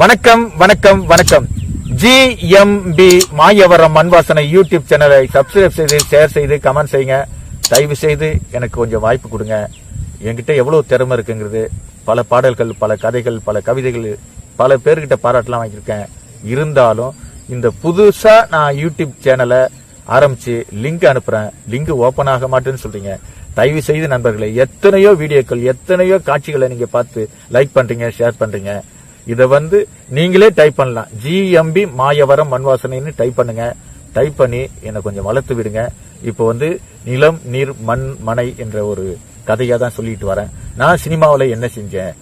வணக்கம் வணக்கம் வணக்கம். ஜிஎம்பி மாயவரம் மண்வாசனை யூடியூப் சேனலை சப்ஸ்கிரைப் செய்து ஷேர் செய்து கமெண்ட் செய்யுங்க. தயவு செய்து எனக்கு கொஞ்சம் வாய்ப்பு கொடுங்க. என்கிட்ட எவ்வளவு திறமை இருக்குங்கிறது. பல பாடல்கள் பல கதைகள் பல கவிதைகள் பல பேர்கிட்ட பாராட்டலாம் வாங்கியிருக்கேன். இருந்தாலும் இந்த புதுசா நான் யூடியூப் சேனலை ஆரம்பிச்சு லிங்க் அனுப்புறேன். லிங்க் ஓபன் ஆக மாட்டேன்னு சொல்றீங்க. தயவு செய்து நண்பர்களே எத்தனையோ வீடியோக்கள் எத்தனையோ காட்சிகளை நீங்க பார்த்து லைக் பண்றீங்க ஷேர் பண்றீங்க. இதை வந்து நீங்களே டைப் பண்ணலாம். ஜிஎம்பி மாயவரம் மண்வாசனைன்னு டைப் பண்ணுங்க. டைப் பண்ணி என்னை கொஞ்சம் வளர்த்து விடுங்க. இப்போ வந்து நிலம் நீர் மண் மனை என்ற ஒரு கதையாக தான் சொல்லிட்டு வரேன். நான் சினிமாவில் என்ன செஞ்சேன்?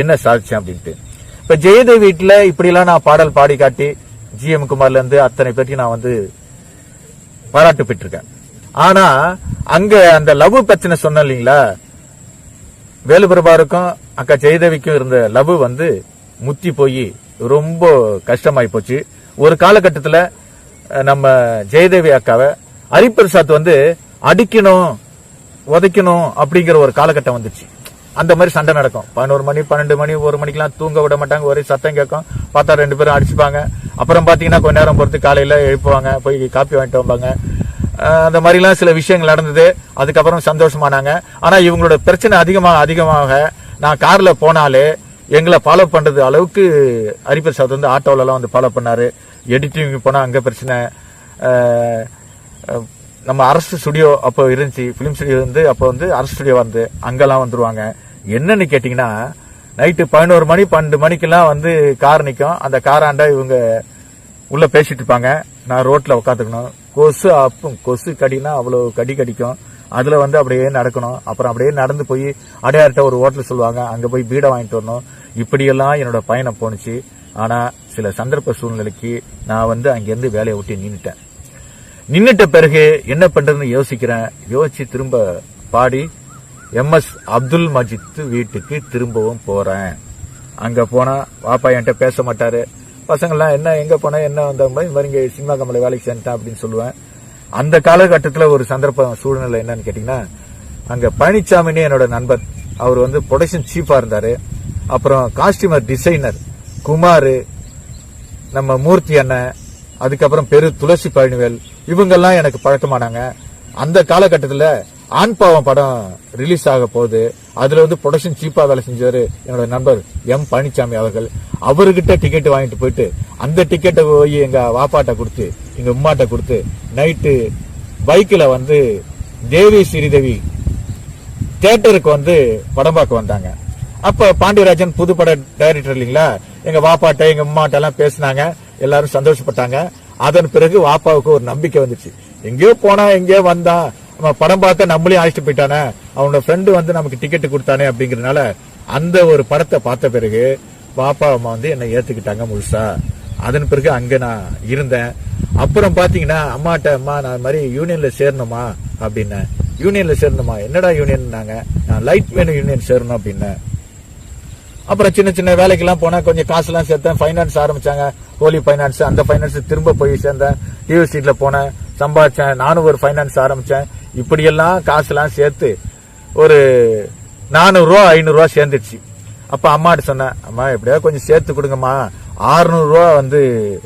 என்ன சாதிச்சேன் அப்படின்ட்டு. இப்போ ஜெயதேவ் வீட்டில் இப்படிலாம் நான் பாடல் பாடி காட்டி ஜிஎம் குமார்லேருந்து அத்தனை பேர்த்தையும் நான் வந்து பாராட்டு பெற்றிருக்கேன். ஆனா அங்க அந்த லவ் பிரச்சனை சொன்னேன் இல்லைங்களா? வேலுபிரபாருக்கும் அக்கா ஜெயதேவிக்கும் இருந்த லவ் வந்து முத்தி போய் ரொம்ப கஷ்டமாயி போச்சு. ஒரு காலகட்டத்தில் நம்ம ஜெயதேவி அக்காவை ஹரிபிரசாத் வந்து அடிக்கணும் உதைக்கணும் அப்படிங்கிற ஒரு காலகட்டம் வந்துச்சு. அந்த மாதிரி சண்டை நடக்கும். பதினோரு மணி பன்னெண்டு மணி ஒரு மணிக்கெல்லாம் தூங்க விட மாட்டாங்க. ஒரே சத்தம் கேட்கும். பார்த்தா ரெண்டு பேரும் அடிச்சுப்பாங்க. அப்புறம் பார்த்தீங்கன்னா கொஞ்ச நேரம் பொறுத்து காலையில் எழுப்புவாங்க. போய் காப்பி வாங்கிட்டு வந்தாங்க அந்த மாதிரிலாம் சில விஷயங்கள் நடந்தது. அதுக்கப்புறம் சந்தோஷமானாங்க. ஆனால் இவங்களோட பிரச்சனை அதிகமாக அதிகமாக நான் காரில் போனாலே எங்களை ஃபாலோ பண்ணுறது அளவுக்கு ஹரிபிரசாத் வந்து ஆட்டோவிலலாம் வந்து ஃபாலோ பண்ணார். எடிட்டிங் போனால் அங்கே பிரச்சனை. நம்ம அரசு ஸ்டுடியோ அப்போ இருந்துச்சு. ஃபிலிம் ஸ்டுடியோ வந்து அப்போ வந்து அரசு ஸ்டுடியோ வந்து அங்கெல்லாம் வந்துடுவாங்க என்னன்னு கேட்டிங்கன்னா நைட்டு பதினோரு மணி பன்னெண்டு மணிக்கெல்லாம் வந்து கார் நிற்கும் அந்த காராண்டா இவங்க உள்ளே பேசிட்டு இருப்பாங்க. நான் ரோட்டில் உட்காந்துக்கணும் கொசு அப்பும் கொசு கடினா அவ்வளோ கடி கடிக்கும். அதில் வந்து அப்படியே நடக்கணும். அப்புறம் அப்படியே நடந்து போய் அடையார்ட்ட ஒரு ஹோட்டல் சொல்லுவாங்க. அங்கே போய் பீடை வாங்கிட்டு வரணும். இப்படியெல்லாம் என்னோட பயணம் போணுச்சு. ஆனா சில சந்தர்ப்ப சூழ்நிலைக்கு நான் வந்து அங்கிருந்து வேலையை விட்டு நின்றுட்டேன் நின்றுட்ட பிறகு என்ன பண்றதுன்னு யோசிக்கிறேன். யோசிச்சு திரும்ப பாடி எம்எஸ் அப்துல் மஜித் வீட்டுக்கு திரும்பவும் போறேன். அங்க போனா வாப்பா என்கிட்ட பேச மாட்டாரு. பசங்கள்லாம் என்ன எங்க போனா? என்ன வந்த? மாதிரி மாதிரி இங்க சினிமா கம்பெனில வேலைக்கு சேர்ந்துட்டேன் அப்படின்னு சொல்லுவேன். அந்த காலகட்டத்தில் ஒரு சந்தர்ப்பம் சூழ்நிலை என்னன்னு கேட்டீங்கன்னா அங்க பழனிசாமின்னு என்னோட நண்பர் அவர் வந்து ப்ரொடக்ஷன் சீஃபா இருந்தாரு. அப்புறம் காஸ்டியூமர் டிசைனர் குமார் நம்ம மூர்த்தி அண்ணன் அதுக்கப்புறம் பெரு துளசி பழனிவேல் இவங்கெல்லாம் எனக்கு பழக்கமானாங்க. அந்த காலகட்டத்தில் ஆண் பாவம் படம் ரிலீஸ் ஆக போகுது. அதில் வந்து ப்ரொடக்ஷன் சீப்பாக வேலை செஞ்சவர் என்னோட நண்பர் எம் பழனிசாமி அவர்கள். அவர்கிட்ட டிக்கெட் வாங்கிட்டு போயிட்டு அந்த டிக்கெட்டை போய் எங்கள் வாப்பாட்ட கொடுத்து எங்கள் உம்மாட்ட கொடுத்து நைட்டு பைக்கில் வந்து தேவி ஸ்ரீதேவி தேட்டருக்கு வந்து படம் பார்க்க வந்தாங்க. அப்ப பாண்டியராஜன் புது டைரக்டர் இல்லைங்களா? எங்க வாப்பாட்ட எங்க அம்மாட்ட எல்லாம் பேசினாங்க. எல்லாரும் சந்தோஷப்பட்டாங்க. அதன் பிறகு வாப்பாவுக்கு ஒரு நம்பிக்கை வந்துச்சு. எங்கேயோ போனா எங்கேயோ வந்தா நம்ம படம் பார்க்க நம்மளையும் அழைச்சிட்டு போயிட்டானே அவனோட ஃப்ரெண்டு வந்து நமக்கு டிக்கெட் கொடுத்தானே அப்படிங்கறதுனால அந்த ஒரு படத்தை பார்த்த பிறகு பாப்பா அம்மா வந்து என்னை ஏத்துக்கிட்டாங்க முழுசா. அதன் பிறகு அங்க நான் இருந்தேன். அப்புறம் பாத்தீங்கன்னா அம்மாட்ட அம்மா நான் மாதிரி யூனியன்ல சேரணுமா? அப்படின்னேன். யூனியன்ல சேரணுமா? என்னடா யூனியன் நான் லைட் வேணும் யூனியன் சேரணும் அப்படின்னேன். அப்புறம் சின்ன சின்ன வேலைக்கெல்லாம் போனா கொஞ்சம் காசுலாம் சேர்த்தேன். ஃபைனான்ஸ் ஆரம்பிச்சாங்க. ஹோலி ஃபைனான்ஸ் அந்த ஃபைனான்ஸ் திரும்ப போய் சேர்ந்தேன். யூனிவர்சிட்டியில் போனேன். சம்பாதிச்சேன். நானும் ஒரு ஃபைனான்ஸ் ஆரம்பித்தேன் இப்படியெல்லாம் காசுலாம் சேர்த்து ஒரு நானூறுரூவா ஐநூறுரூவா ஐநூறு அப்போ சேர்ந்துச்சு அம்மாட்ட சொன்னேன் அம்மா எப்படியாவது கொஞ்சம் சேர்த்து கொடுங்கம்மா. ஆறுநூறுரூவா வந்து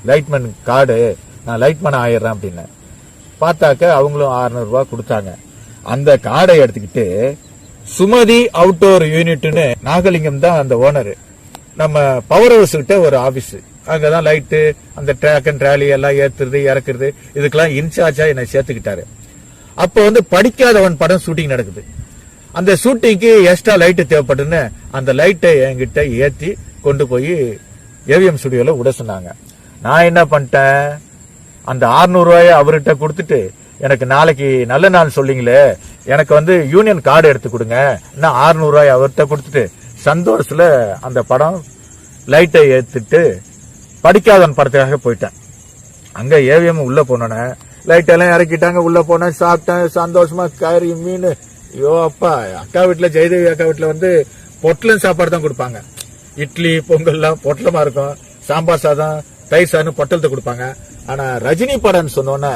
லைட்மேன் கார்டு நான் லைட்மேன் ஆயிடுறேன் அப்படின்னு பார்த்தாக்க அவங்களும் ஆறுநூறுரூவா கொடுத்தாங்க. அந்த கார்டை எடுத்துக்கிட்டு சுமதி அவுட்டோர் யூனிட்னு நாகலிங்கம் தான் அந்த ஓனர் நம்ம பவர் ஹவுஸ் கிட்ட ஒரு ஆபீஸ் அங்கதான் லைட்டு அந்த ட்ராக் அண்ட் ட்ராலி எல்லாம் ஏத்துறது இறக்குறது. இதுக்கெல்லாம் இன்சார்ஜா என்னை சேர்த்துக்கிட்டாரு. அப்போ வந்து படிக்காதவன் படம் ஷூட்டிங் நடக்குது. அந்த ஷூட்டிங்க்கு எக்ஸ்ட்ரா லைட்டு தேவைப்படுன்னு அந்த லைட்டை என்கிட்ட ஏத்தி கொண்டு போய் ஏவிஎம் ஸ்டுடியோல விட சொன்னாங்க. நான் என்ன பண்ணிட்டேன்? அந்த 600 ரூபாய அவர்கிட்ட கொடுத்துட்டு எனக்கு நாளைக்கு நல்ல நாள் சொல்லிங்களே எனக்கு வந்து யூனியன் கார்டு எடுத்து கொடுங்க. இன்னும் ஆறுநூறுவாய் அவர்கிட்ட கொடுத்துட்டு சந்தோஷத்தில் அந்த படம் லைட்டை ஏற்றுட்டு படிக்காதவன் படத்துக்காக போயிட்டேன். அங்கே ஏவிஎம் உள்ளே போனோன்னே லைட்டெல்லாம் இறக்கிட்டாங்க உள்ளே போனேன் சாப்பிட்டேன் சந்தோஷமா கறி மீன். ஐயோ அப்பா அக்கா வீட்டில் ஜெயதேவி அக்கா வீட்டில் வந்து பொட்டலம் சாப்பாடு தான் கொடுப்பாங்க. இட்லி பொங்கல்லாம் பொட்டலமாக இருக்கும். சாம்பார் சாதம் தயிர் சாதம் பொட்டலத்தை கொடுப்பாங்க. ஆனால் ரஜினி படம்னு சொன்னோன்னே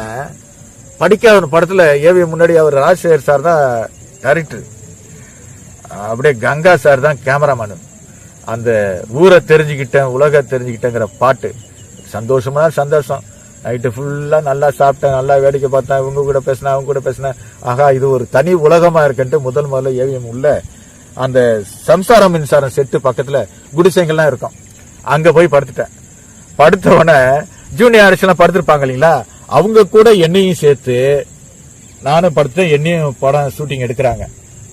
படிக்காத படத்தில் ஏவிஎம் முன்னாடி அவர் ராஜசேகர் சார் தான் டேரக்டர் அப்படியே கங்கா சார் தான் கேமராமேனு அந்த ஊரை தெரிஞ்சுக்கிட்டேன் உலக தெரிஞ்சுக்கிட்டேங்கிற பாட்டு. சந்தோஷமா சந்தோஷம். நைட்டு ஃபுல்லாக நல்லா சாப்பிட்டேன் நல்லா வேடிக்கை பார்த்தேன் இவங்க கூட பேசினேன் அவங்க கூட பேசினேன். ஆகா இது ஒரு தனி உலகமாக இருக்குன்ட்டு முதல் முதல்ல ஏவிஎம் உள்ள அந்த சம்சாரம் மின்சாரம் செட்டு பக்கத்தில் குடிசைங்கள்லாம் இருக்கும். அங்கே போய் படுத்துட்டேன். படுத்த உடனே ஜூனியர் ஆர்ட்ஸ்லாம் படுத்துருப்பாங்க இல்லைங்களா? அவங்க கூட என்னையும் சேர்த்து நானும் படுத்து என்னையும் படம் ஷூட்டிங் எடுக்கிறாங்க.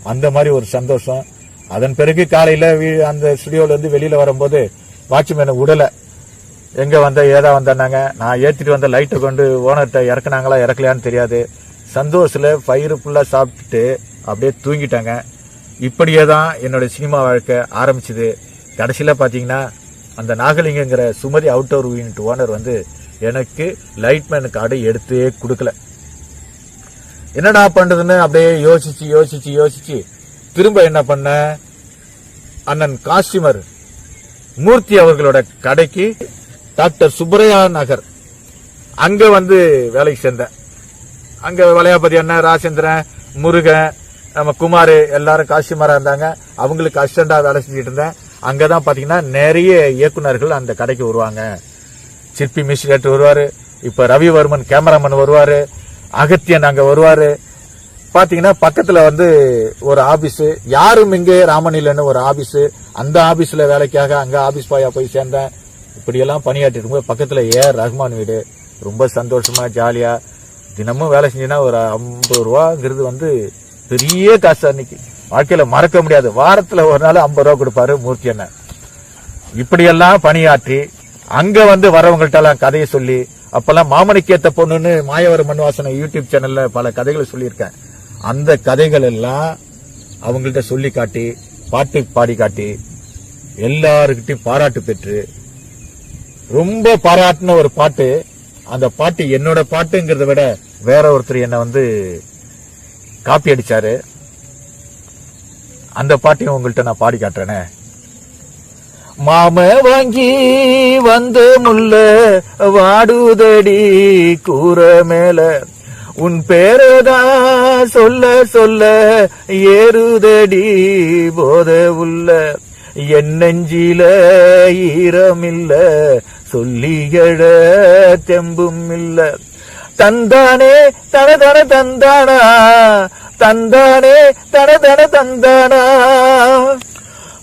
அந்த மாதிரி ஒரு சந்தோஷம். அதன் பிறகு காலையில் வீ- அந்த ஸ்டுடியோலேருந்து வெளியில் வரும்போது வாட்ச்மேனை உடலை. எங்கே வந்த ஏதா வந்தாங்க நான் ஏற்றிட்டு வந்த லைட்டை கொண்டு ஓனர்கிட்ட இறக்குனாங்களா இறக்கலையான்னு தெரியாது. சந்தோஷத்தில் பயிறு ஃபுல்லாக சாப்பிட்டுட்டு அப்படியே தூங்கிட்டாங்க. இப்படியே தான் என்னோட சினிமா வாழ்க்கை ஆரம்பிச்சது. கடைசியில பார்த்தீங்கன்னா அந்த நாகலிங்கங்கிற சுமதி அவுட்டோர் யூனிட் ஓனர் வந்து எனக்கு லைட்மேன் கார்டு எடுத்தே கொடுக்கல. என்னடா பண்ணுறதுன்னு அப்படியே யோசிச்சு யோசிச்சு யோசிச்சு திரும்ப என்ன பண்ண? அண்ணன் காஸ்டியூமர் மூர்த்தி அவர்களோட கடைக்கு டாக்டர் சுப்பரையா நகர். அங்க வந்து வேலைக்கு சேர்ந்தேன். அங்க வளையாபதி அண்ணன் ராஜேந்திரன் முருகன் நம்ம குமார் எல்லாரும் காஸ்டிமரா இருந்தாங்க. அவங்களுக்கு அசிஸ்டண்டா வேலை செஞ்சுட்டு இருந்தேன். அங்கதான் பாத்தீங்கன்னா நிறைய இயக்குனர்கள் அந்த கடைக்கு வருவாங்க. சிற்பி மிஸ்ரேட் வருவார். இப்போ ரவிவர்மன் கேமராமேன் வருவார். அகத்தியன் அங்கே வருவார். பார்த்தீங்கன்னா பக்கத்தில் வந்து ஒரு ஆபீஸு. யாரும் இங்கே ராமனிலன்னு ஒரு ஆபீஸு. அந்த ஆஃபீஸில் வேலைக்காக அங்கே ஆபீஸ் பாயா போய் சேர்ந்தேன். இப்படியெல்லாம் பணியாற்றிட்டு இருக்கும்போது பக்கத்தில் ஏ ரஹ்மான் வீடு. ரொம்ப சந்தோஷமாக ஜாலியாக தினமும் வேலை செஞ்சீங்கன்னா ஒரு ஐம்பது ரூபாங்கிறது வந்து பெரிய காசு அன்னைக்கு. வாழ்க்கையில் மறக்க முடியாது. வாரத்தில் ஒரு நாள் ஐம்பது ரூபா கொடுப்பாரு மூர்த்தி அண்ணன். இப்படியெல்லாம் பணியாற்றி அங்க வந்து வரவங்கள்ட்ட எல்லாம் கதையை சொல்லி அப்பெல்லாம் மாமனுக்கு ஏத்த பொண்ணுன்னு மாயவர மண்வாசனை யூடியூப் சேனல்ல பல கதைகளை சொல்லியிருக்கேன். அந்த கதைகள் எல்லாம் அவங்கள்ட்ட சொல்லி காட்டி பாட்டு பாடி காட்டி எல்லாருக்கிட்டையும் பாராட்டு பெற்று ரொம்ப பாராட்டின ஒரு பாட்டு. அந்த பாட்டு என்னோட பாட்டுங்கிறத விட வேற ஒருத்தர் என்னை வந்து காப்பி அடிச்சாரு. அந்த பாட்டையும் உங்கள்கிட்ட நான் பாடி காட்டுறேனே. மாம வாங்கி வந்து முல்ல வாடுதடி கூற மேல. உன் பேரதா சொல்ல சொல்ல ஏறுதடி போத உள்ள. என் நெஞ்சில ஈரமில்ல சொல்லிகழ தெம்பும் இல்ல தந்தானே தன தன தந்தானா தந்தானே தன தன தந்தானா.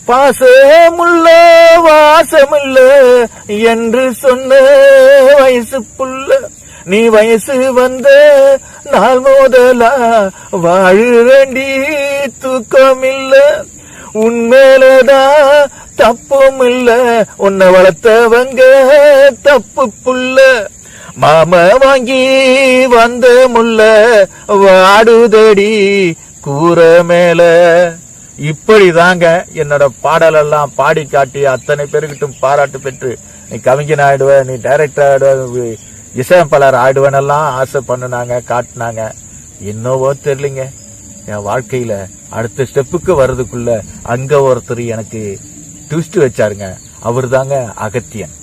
பாசமுள்ள இல்ல என்று சொன்ன வயசு புள்ள நீ வயசு வந்த நாள் மோதலா வாழி தூக்கம் இல்ல உண்மையிலதான் தப்பும் இல்ல உன்னை வளர்த்தவங்க தப்பு புள்ள மாம வாங்கி வந்த முல்ல. வாடுதடி கூற மேல. இப்படிதாங்க என்னோட பாடலெல்லாம் பாடி காட்டி அத்தனை பேருக்கிட்டும் பாராட்டு பெற்று நீ கவிஞன் ஆயிடுவ நீ டைரக்டர் ஆயிடுவ இசையமைப்பாளர் ஆயிடுவனெல்லாம் ஆசை பண்ணுனாங்க காட்டினாங்க. என்னவோ தெரியலிங்க. என் வாழ்க்கையில அடுத்த ஸ்டெப்புக்கு வர்றதுக்குள்ள அங்க ஒருத்தர் எனக்கு ட்விஸ்ட் வச்சாருங்க. அவர் தாங்க அகத்தியன்.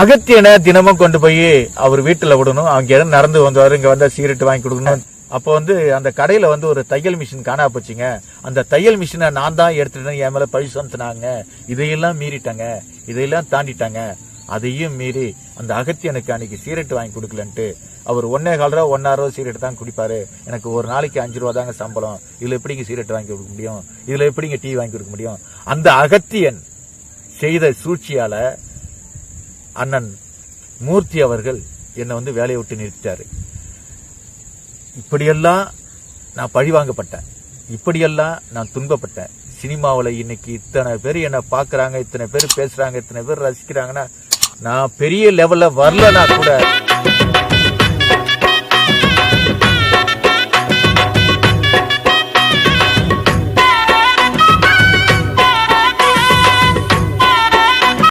அகத்தியனை தினமும் கொண்டு போய் அவர் வீட்டில் விடணும். அவங்க இடம் நடந்து வந்தவாரு இங்க வந்தா சிகரெட் வாங்கி கொடுக்கணும். அப்போ வந்து அந்த கடையில் வந்து ஒரு தையல் மிஷின் காணா போச்சுங்க. அந்த தையல் மிஷினை நான் தான் எடுத்துட்டேன் என் மேலே பழி சுமத்துனாங்க. இதையெல்லாம் மீறிட்டாங்க. இதையெல்லாம் தாண்டிட்டாங்க. அதையும் மீறி அந்த அகத்தியனுக்கு அன்னைக்கு சீரட் வாங்கி கொடுக்கலன்ட்டு அவர் ஒன்னே கால் ரூபா ஒன்னா ரூபா தான் குடிப்பாரு. எனக்கு ஒரு நாளைக்கு அஞ்சு ரூபா தாங்க சம்பளம். இதில் எப்படிங்க சீரட் வாங்கி கொடுக்க முடியும்? இதில் எப்படிங்க டீ வாங்கி கொடுக்க முடியும்? அந்த அகத்தியன் செய்த சூழ்ச்சியால அண்ணன் மூர்த்தி அவர்கள் என்னை வந்து வேலையை விட்டு நிறுத்திட்டாரு. இப்படியெல்லாம் நான் பழிவாங்கப்பட்டேன். இப்படியெல்லாம் நான் துன்பப்பட்டேன். சினிமாவில் இன்னைக்கு இத்தனை பேர் என்னை பார்க்குறாங்க இத்தனை பேர் பேசுகிறாங்க இத்தனை பேர் ரசிக்கிறாங்கன்னா நான் பெரிய லெவலில் வரலனா கூட